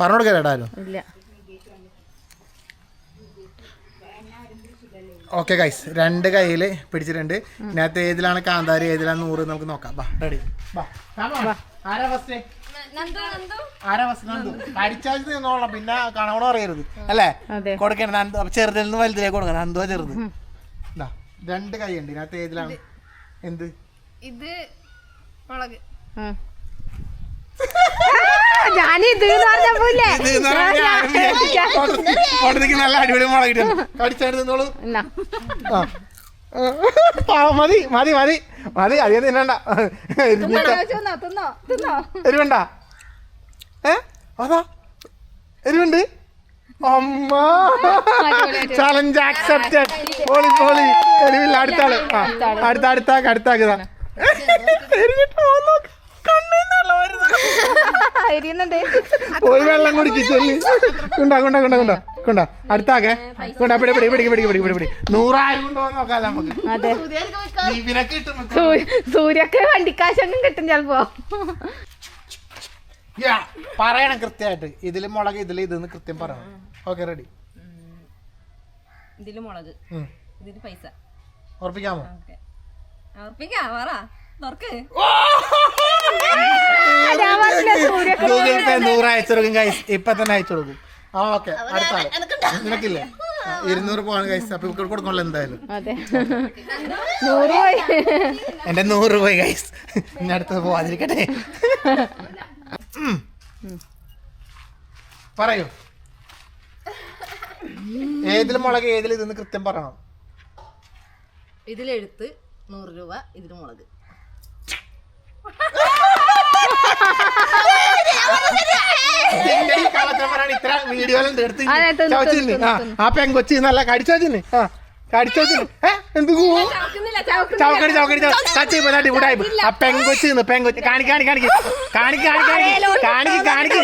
പറഞ്ഞു കൊടുക്കാരും
ഇല്ല.
ഓക്കെ ഗൈസ് രണ്ട് കയ്യിൽ പിടിച്ചിട്ടുണ്ട്. ഇതിനകത്ത് ഏതിലാണ് കാന്താരി ഏതിലാണ് നൂറ് നമുക്ക് നോക്കാം. ബാ റെഡി ബാ. ആരാ ഫസ്റ്റ് കടിച്ചാൽ നിന്നോളാം. പിന്നെ കണവണ പറയരുത് അല്ലേ. കൊടുക്കണം നന്ദു അപ്പൊ ചെറുതിൽ നിന്ന് വലുതിലേക്ക് കൊടുക്കണം നന്ദുവാ ചെറുത്. രണ്ട് കൈ ഉണ്ട് ഇതിനകത്ത് ഏതിലാണ്? എന്ത്?
ഇത് മുളക്.
വിചാരിക്കും. നല്ല അടിപൊളി മുളകിട്ടു കിട്ടും. മതി മതി മതി. മതി അധികം തിന്നണ്ട. എരിവണ്ട. ഏ? അതാ. എരിവുണ്ട്? അമ്മ. ചലഞ്ച് ആക്സെപ്റ്റഡ് പോളി പോളി എരിവില്ല അടുത്താൾ. ആ, അടുത്ത അടുത്താക്ക്
അടുത്താക്കുതാ
ഒരു വെള്ളം കുടിക്കുണ്ടാ കൊണ്ടാ കൊണ്ടാ കൊണ്ടാ. കൊണ്ടാ? അടുത്താകെ. കൊണ്ടാ? പിടി പിടി പിടി പിടി പിടി പിടി. പിടി നൂറായിരം കൊണ്ടുപോകാൻ നോക്കാം നമുക്ക്.
അതെ. സൂ- സൂര്യക്ക് വണ്ടിക്കാശൊന്നും കിട്ടും ചെലപ്പോ.
പറയണം കൃത്യമായിട്ട്. ഇതിൽ മുളക് ഇതിൽ ഇതെന്ന് കൃത്യം പറയണം. ഓക്കെ റെഡി
ഇതിൽ മുളക്. ഇതിൽ പൈസ.
ഉറപ്പിക്കാമോ?
ഉറപ്പിക്കാം പറ. തുറക്ക്.
ഗൂഗിൾ പേ നൂറ് അയച്ചു കൊടുക്കും ഇപ്പൊ തന്നെ അയച്ചു കൊടുക്കും. ആ ഓക്കെ. അടുത്ത ആൾ. നിനക്കില്ലേ? ഇരുന്നൂറ് പോവാണ് ഗൈസ് അപ്പൊ ഇവർക്ക് കൊടുക്കണല്ലോ എന്തായാലും.
അതെ. നൂറ് പോയി.
എന്റെ നൂറ് പോയി ഗൈസ് ഇനി അടുത്തത് പോവാതിരിക്കട്ടെ. ഉം. പറയൂ. ഏതിൽ മുളക് ഏതിൽ ഇതെന്ന് കൃത്യം പറയണം.
ഇതിലെഴുത്ത് നൂറ് രൂപ ഇതിന് മുളക്.
ഇതിന്റെ ഇത്ര വീഡിയോയിലുണ്ട് എടുത്ത് ചവച്ചിന് ആ പെങ്കൊച്ചി നല്ല കടിച്ചോച്ചിന് ആ കടിച്ചോച്ചിന് ഏ എന്ത് കൂ ചവക്കടി ചവക്കടി തട്ടി തട്ടി വിടായി ആ പെങ്കൊച്ചി നിന്ന് പെങ്കൊച്ചി. കാണി കാണി കാണിക്ക്. കാണിക്ക് കാണിക്ക് കാണിക്ക്. കാണിക്ക്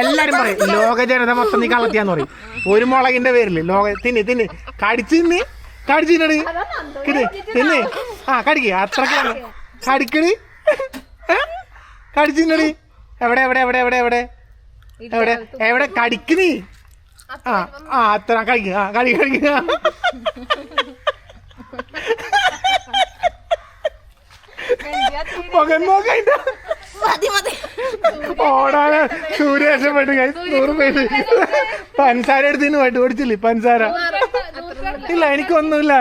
എല്ലാരും പറയും ലോക ജനത മൊത്തം നീ കള്ളത്തിയാന്ന് പറയും. ഒരു മുളകിന്റെ പേരിൽ ലോക തിന്ന് തിന്നി. കടിച്ചിന്ന് തിന്ന്. കടിച്ചു തിന്നടി. കിട് തിന്ന്. ആ കടിക്ക്. അത്രക്കാണ് കടിക്കണി കടിച്ചിന്നടി തിന്നടി. എവിടെ എവിടെ എവിടെ എവിടെ എവിടെ? എവിടെ? എവിടെ? കടിക്ക് നീ? ആ ആ അത്ര കഴിക്കുക ആ കളി കഴിക്കുക മുഖം നോക്കണ്ട. ഓടാന് നൂറ് പേര്. പഞ്ചാര എടുത്തിന് വട്ട് പിടിച്ചില്ലേ പഞ്ചാര ഇല്ല എനിക്കൊന്നുമില്ല.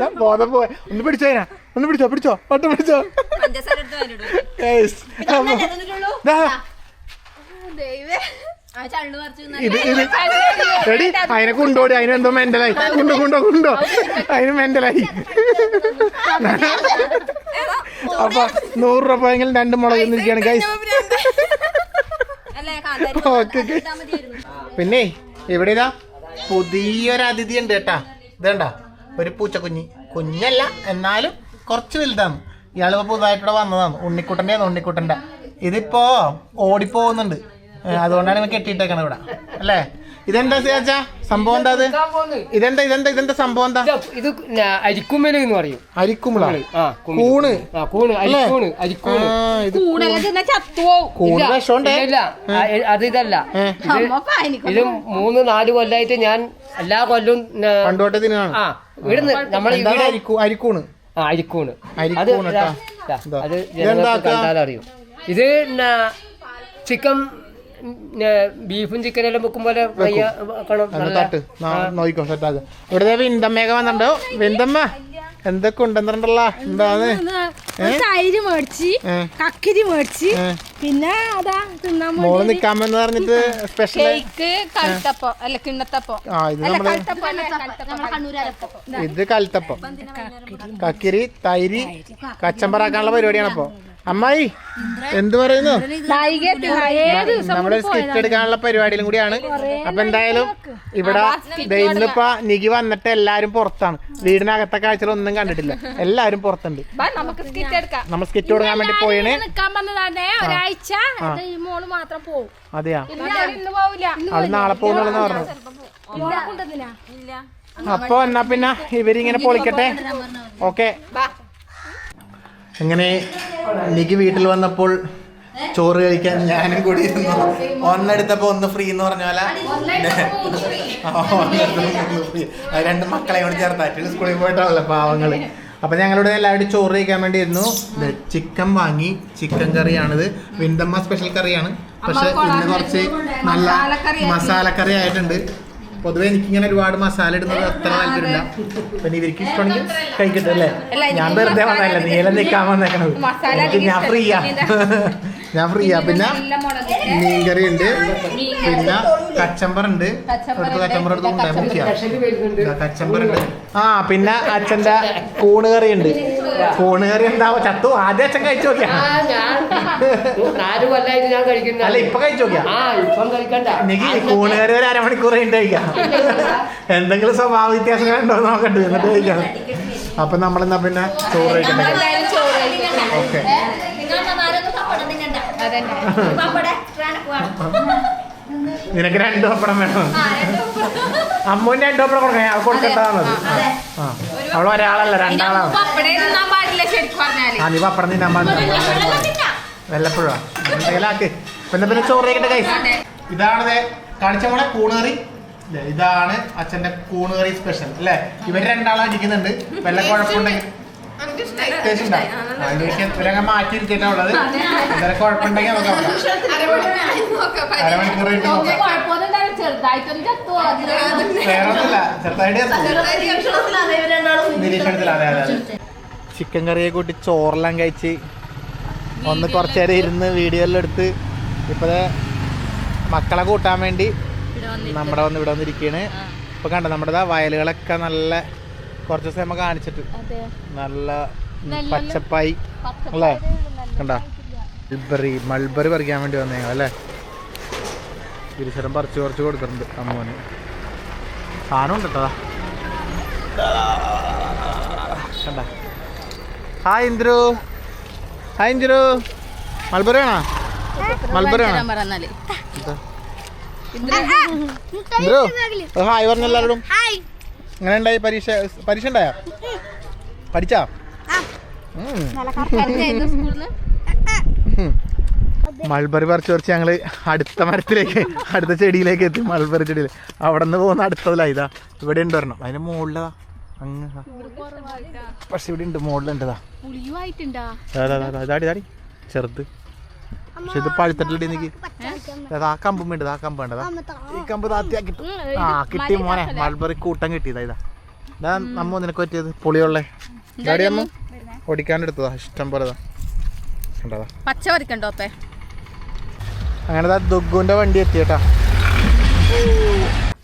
ഞാൻ ബോധം പോയ. ഒന്ന് പിടിച്ചോനാ ഒന്ന് പിടിച്ചോ പിടിച്ചോ. ഒട്ട് പിടിച്ചോ. റെഡി അതിനെ കൊണ്ടോടി അതിനെന്തോ മെന്റലായി കൊണ്ടോ കൊണ്ടോ കൊണ്ടോ അതിന് മെന്റലായി അപ്പൊ നൂറ് രൂപ എങ്കിലും രണ്ട് മുളക് നിൽക്കുകയാണ് ഗൈസ് ഓക്കെ പിന്നെ ഇവിടെ ഇതാ? പുതിയൊരു അതിഥി ഉണ്ട് കേട്ടാ. ഇതേണ്ട ഒരു പൂച്ചക്കുഞ്ഞി. കുഞ്ഞല്ല എന്നാലും കുറച്ച് വലുതാണ്. ഇയാളിപ്പോ പുതുതായിട്ടിവിടെ വന്നതാണ്. ഉണ്ണിക്കുട്ടന്റെ ഉണ്ണിക്കുട്ടന്റെ. ഇതിപ്പോ ഓടിപ്പോകുന്നുണ്ട്. അതുകൊണ്ടാണ് ഇവ കെട്ടിയിട്ടേക്കണത് ഇവിടെ. അല്ലേ? ഇതെന്താ ചേച്ചാ സംഭവം എന്താ അത്? ഇതെന്താ ഇതെന്താ ഇതെന്താ സംഭവം എന്താ?
ഇത് അരിക്കുമ്മൽ എന്ന് പറയും.
അരിക്കുമ്പള?
ആ
കൂണ്.
ആ കൂണ്? അരിക്കൂണ്. അരിക്കൂണ്. അത് ഇതല്ല. ഇത് ഇത് മൂന്ന് നാല് കൊല്ലായിട്ട് ഞാൻ എല്ലാ കൊല്ലവും
പണ്ടോട്ടെ തിന്നാണ്
ആ ഇവിടുന്ന്
അരിക്കൂ അരിക്കൂണ്?
ആ അരിക്കൂണ്. അത്. അത് അറിയും ഇത് ന- ചിക്കൻ ന- ചിക്കൻ എല്ലാം വെക്കും പോലെ വയ്യ വെക്കണം.
അങ്ങ്
നല്ല
തട്ട്. നാ- നോക്കിക്കോ സെറ്റാക്ക് ഇവിടുത്തെ വിന്തമ്മയൊക്കെ വന്നിട്ടുണ്ടോ. വിന്തമ്മ എന്തൊക്കെ ഉണ്ടെന്നുണ്ടല്ലോ? എന്താണ്?
തൈര് മേടിച്ച് കക്കിരി മേടിച്ച് പിന്നെ അതാ തിന്നാൻ
മോൾ നിക്കാമെന്ന് പറഞ്ഞിട്ട് സ്പെഷ്യൽ
കേക്ക് കഴുത്തപ്പം അല്ല കിണ്ണത്തപ്പം.
ആ ഇത് നമ്മൾ ഇത് കൽത്തപ്പം. കക്കിരി. തൈര് കച്ചമ്പറാക്കാനുള്ള പരിപാടിയാണ് അപ്പൊ അമ്മായി എന്ത് പറയുന്നു? നമ്മുടെ സ്കിറ്റ് എടുക്കാനുള്ള പരിപാടിയിലും കൂടിയാണ്. അപ്പൊ എന്തായാലും ഇവിടെ ഇന്നിപ്പോ നികി വന്നിട്ട് എല്ലാരും പുറത്താണ്. വീടിനകത്തെ കാഴ്ചകൾ ഒന്നും കണ്ടിട്ടില്ല. എല്ലാരും പുറത്തുണ്ട്. നമ്മൾ സ്കിറ്റ് കൊടുക്കാൻ വേണ്ടി പോയാണ് അതെയാ? അത് നാളെ പോകുന്നുള്ളെന്ന് പറഞ്ഞു. അപ്പൊ എന്നാ പിന്നെ ഇവരിങ്ങനെ പൊളിക്കട്ടെ? ഓക്കെ. അങ്ങനെ എനിക്ക് വീട്ടിൽ വന്നപ്പോൾ ചോറ് കഴിക്കാൻ ഞാനും കൂടി ഇരുന്നു. ഒന്നെടുത്തപ്പോ ഒന്ന് ഫ്രീ എന്ന് പറഞ്ഞ പോലെ. ആ, ഒന്നെടുത്തപ്പോ മൂന്ന് free. അത് രണ്ട് മക്കളെ കൂടി ചേർത്തായിട്ട് സ്കൂളിൽ പോയിട്ടാണല്ലോ പാവങ്ങൾ. അപ്പൊ ഞങ്ങളിവിടെ എല്ലാവരും ചോറ് കഴിക്കാൻ വേണ്ടി ഇരുന്നു. ചിക്കൻ വാങ്ങി. ചിക്കൻ കറിയാണിത്. വിന്തമ്മ സ്പെഷ്യൽ കറിയാണ്. പക്ഷെ ഇന്ന് കുറച്ച് നല്ല മസാലക്കറി ആയിട്ടുണ്ട്. പൊതുവെ എനിക്കിങ്ങനെ ഒരുപാട് മസാല ഇടുന്നത് അത്ര താല്പര്യമില്ല. പിന്നെ ഇവർക്ക് ഇഷ്ടമാണെങ്കിൽ കഴിക്കട്ടെ അല്ലേ? ഞാൻ വെറുതെ വന്നല്ല നീല നിൽക്കാൻ വന്നേക്കണത്. ഞാൻ ഫ്രീയാ ഞാൻ ഫ്രീയാ പിന്നെ മീൻകറി ഉണ്ട് പിന്നെ കച്ചമ്പർ ഉണ്ട് എടുത്ത് കച്ചമ്പർ എടുത്ത് കച്ചമ്പർ ഉണ്ട് ആ പിന്നെ അച്ഛന്റെ കൂണ് കറി ഉണ്ട് കറി എന്താവോ ചത്തു. ആദ്യം അച്ഛൻ കഴിച്ചു നോക്കിയാ.
ആ, ഞാൻ. നാല് കൊല്ലായിട്ട് ഞാൻ കഴിക്കുന്ന.
അല്ല ഇപ്പൊ കഴിച്ചു നോക്കിയാ?
ഇപ്പം കഴിക്കണ്ട.
എനിക്ക് കൂണുകാരി ഒരു അരമണിക്കൂർ കഴിഞ്ഞിട്ട് കഴിക്കാം. എന്തെങ്കിലും സ്വഭാവ വ്യത്യാസങ്ങൾ ഉണ്ടോ എന്ന് നോക്കട്ടെ എന്നിട്ട് കഴിക്കാം. അപ്പൊ നമ്മളെന്നാ പിന്നെ ചോറ് കഴിക്കണ്ടേ? ഓക്കെ. നിനക്ക് രണ്ടു പപ്പടം വേണം. അമ്മൂന് രണ്ടു പപ്പടം കൊടുക്കാം ഞാൻ കൊടുക്കട്ടാ മതി. ആ. അവൾ ഒരാളല്ല രണ്ടാളാണ്. ആ നീ പപ്പടം തിന്നാൻ പാടില്ല. വല്ലപ്പോഴാ പിന്നെ? പിന്നെ ചോറ് കഴിക്കട്ടെ കൈ ഇതാണ് കാണിച്ച മോളെ കൂണേറി ഇതാണ് അച്ഛന്റെ കൂണേറി സ്പെഷ്യൽ അല്ലേ? ഇവർ രണ്ടാളാണ് അടിക്കുന്നുണ്ട്. വെള്ള കുഴപ്പമുണ്ടെങ്കിൽ കുഴപ്പമുണ്ടെങ്കിൽ നമുക്ക് അരമണിക്കൂർ നോക്കാം. ചിക്കൻ കറിയെ കൂട്ടി ചോറെല്ലാം കഴിച്ച് ഒന്ന് കുറച്ച് നേരം ഇരുന്ന് വീഡിയോ എല്ലാം എടുത്ത് ഇപ്പോഴേ മക്കളെ കൂട്ടാൻ വേണ്ടി നമ്മുടെ വന്ന് ഇവിടെ വന്നിരിക്കുകയാണ്. ഇപ്പൊ കണ്ടോ നമ്മുടെ ദാ വയലുകളൊക്കെ നല്ല കുറച്ച് ദിവസം കാണിച്ചിട്ട്. നല്ല പച്ചപ്പായി. അല്ലേ? കണ്ട? മൾബറി മൾബറി പറിക്കാൻ വേണ്ടി വന്നേ അല്ലേ? തിരിച്ചരം പറിച്ച് കുറച്ച് കൊടുത്തിട്ടുണ്ട് അമ്മോന്. സാധനം ഉണ്ട് കേട്ടോ. കണ്ട? Hi Indru. Hi Indru. Mulberry ആണോ മൽബറി ആണോ? ഇന്ദ്രു. ഹായ് പറഞ്ഞ എല്ലാവരോടും എങ്ങനെ ഉണ്ടായി പരീക്ഷ പരീക്ഷ ഉണ്ടായാ പഠിച്ചാ. മൾബറി പറിച്ച് പറിച്ച് ഞങ്ങൾ അടുത്ത മരത്തിലേക്ക് അടുത്ത ചെടിയിലേക്ക് എത്തി മൾബറി ചെടിയിൽ അവിടെ നിന്ന് പോകുന്ന അടുത്തതിലാ ഇതാ. ഇവിടെ ഉണ്ട് വരണം അതിന്റെ മുകളിലതാ അങ്ങ്. പക്ഷെ ഇവിടെ ഉണ്ട് മുകളിലുണ്ടതാ ചെറുത്. പക്ഷെ ഇത് പഴുത്തിട്ടില്ല എനിക്ക് ആ കമ്പും വേണ്ടത് ആ കമ്പ് വേണ്ടതാ ഈ കമ്പ് താത്തിയാ കിട്ടും. ആ കിട്ടി മോനെ മൾബറി കൂട്ടം കിട്ടിയതാ ഇതാ. ഇതാ നമ്മ നിനക്ക് പറ്റിയത് പുളിയുള്ളേ. ഇതാടി അമ്മ ഓടിക്കാണ്ടെടുത്തതാ ഇഷ്ടം പോലെ കണ്ടതാ.
പച്ച പറിക്കണ്ടോ അപ്പേ?
അങ്ങനെ ദുഗുന്റെ വണ്ടി എത്തി കേട്ടാ.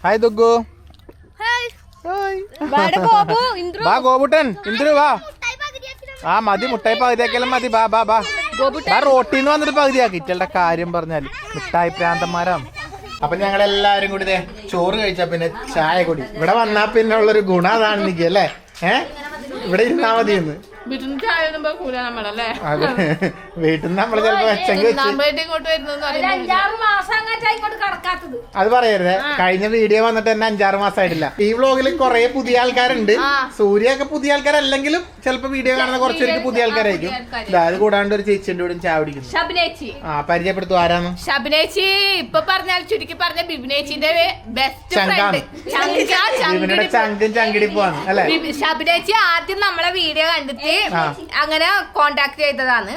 ഹായ് ദുഗു ബാ വാ ഗോപുട്ടൻ ഇന്ദ്രു വാ. ആ മതി മുട്ടായി പകുതിയാക്കിയാലും മതി ബാ ബാ ബാ. റോട്ടിൽ നിന്ന് വന്നിട്ട് പകുതിയാക്കി ഇറ്റളുടെ കാര്യം പറഞ്ഞാൽ മിഠായി പ്രാന്തന്മാരാണ് അപ്പൊ ഞങ്ങൾ എല്ലാരും കൂടി ചോറ് കഴിച്ചാ പിന്നെ ചായ കൂടി. ഇവിടെ വന്നാ പിന്നെ ഉള്ളൊരു ഗുണം അതാണ് നിക്ക് അല്ലേ? ഏ? ഇവിടെ ഇരുന്നാ മതി എന്ന്
വീട്ടിൽ
നിന്ന് നമ്മൾ ചിലപ്പോ വെച്ചെങ്കിൽ അത് പറയരുത്. കഴിഞ്ഞ വീഡിയോ വന്നിട്ട് തന്നെ അഞ്ചാറ് മാസമായിട്ടില്ല ഈ വ്ലോഗിൽ കുറെ പുതിയ ആൾക്കാരുണ്ട്. സൂര്യ ഒക്കെ പുതിയ ആൾക്കാരല്ലെങ്കിലും ചിലപ്പോ വീഡിയോ കാണുന്ന കുറച്ചൊരു പുതിയ ആൾക്കാരായിരിക്കും. അത് കൂടാണ്ട് ഒരു ചേച്ചിന്റെ കൂടെ ചായ കുടിക്കുന്നു. ആ പരിചയപ്പെടുത്തു ആരാന്ന്.
ഷബ്നേച്ചി ഇപ്പൊ പറഞ്ഞാൽ ചുരുക്കി പറഞ്ഞ ബിബിനേച്ചിന്റെ ബെസ്റ്റ് ഫ്രണ്ട്
ചങ്കും ചങ്കിടിപ്പാണ് അല്ലെ?
ഷബ്നേച്ചി ആദ്യം നമ്മളെ വീഡിയോ കണ്ടിട്ട് അങ്ങനെ കോണ്ടാക്ട് ചെയ്തതാണ്.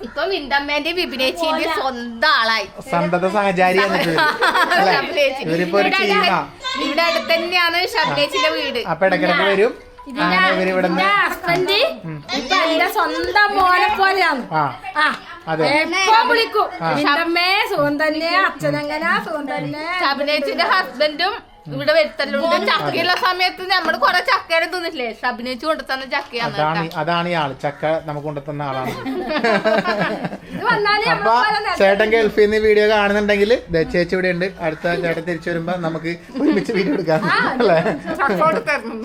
ഇപ്പൊ വിന്തമ്മേന്റെ വിപിനേച്ചിന്റെ സ്വന്തം ആളായി.
സന്തത സഹചാരി എന്നിട്ട് അല്ലെ?
ഷബിനേച്ചി.
ഇവരിപ്പോ ഒരു
ഇവിടെ
ടീമാ.
അടുത്ത് ഇവിടെ അടുത്ത് തന്നെയാണ് ഷബ്ലേച്ചിന്റെ വീട്
അപ്പൊ ഇടക്കിടക്ക് വരും. അങ്ങനെ ഇവർ ഇവിടെ
ഹസ്ബൻഡ് ഇപ്പൊ എന്റെ സ്വന്തം മോനെ പോലെയാണ്. വിളിക്കും? സുഖം തന്നെ. അച്ഛനെങ്ങനെ സുഖം തന്നെ.
ഹസ്ബൻഡും ഇവിടെ വരുത്തലുണ്ട്. ചക്കയുള്ള സമയത്ത് നമ്മൾ കൊറേ ചക്കയുടെ തിന്നിട്ടില്ലേ? അഭിനയിച്ചു കൊണ്ടുത്തന്ന ചക്കയാണ്
അതാണ് അതാണ് ഈ ആൾ. ചക്ക നമുക്ക് കൊണ്ടുത്തന്ന ആളാണ്. അപ്പൊ ചേട്ടൻ ഗൾഫിൽ നിന്ന് വീഡിയോ കാണുന്നുണ്ടെങ്കിൽ ചേച്ചി ഇവിടെ ഉണ്ട്. അടുത്ത ചേട്ടൻ തിരിച്ചു വരുമ്പോ നമുക്ക് ഒരുമിച്ച് വീഡിയോ എടുക്കാം. അല്ലേ? അക്കൗണ്ട് തരണം.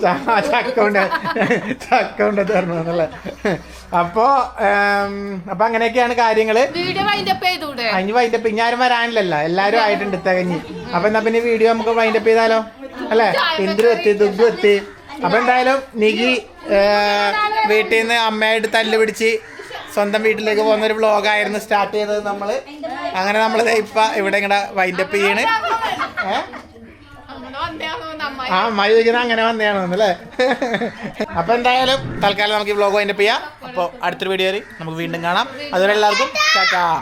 തരണമെന്നല്ലേ അപ്പൊ അപ്പൊ അങ്ങനെയൊക്കെയാണ് കാര്യങ്ങൾ.
വീഡിയോ വൈൻഡപ്പ്
ഇനി ആരും വരാനില്ലല്ലോ. എല്ലാരും ആയിട്ടുണ്ട് തികഞ്ഞ് അപ്പൊ എന്നാ പിന്നെ വീഡിയോ നമുക്ക് വൈൻഡപ്പ് ചെയ്താലോ? അല്ലേ? ഇന്ദ്രു എത്തി ദുഗ്ഗു എത്തി. അപ്പൊ എന്തായാലും നികി വീട്ടിൽ നിന്ന് അമ്മയായിട്ട് തല്ല് പിടിച്ച് സ്വന്തം വീട്ടിലേക്ക് പോകുന്ന ഒരു വ്ളോഗായിരുന്നു സ്റ്റാർട്ട് ചെയ്തത് നമ്മൾ അങ്ങനെ നമ്മൾ ഇപ്പൊ ഇവിടെ ഇങ്ങനെ വൈൻഡപ്പ് ചെയ്യണ്? ആ അമ്മായി ചോദിക്കുന്നത് അങ്ങനെ വന്നെയാണോ അല്ലേ അപ്പൊ എന്തായാലും തൽക്കാലം നമുക്ക് ഈ വ്ളോഗ് വൈൻഡപ്പ് ചെയ്യാം. അപ്പോൾ അടുത്തൊരു വീഡിയോയിൽ നമുക്ക് വീണ്ടും കാണാം. അതുവരെ എല്ലാവർക്കും ടാറ്റാ.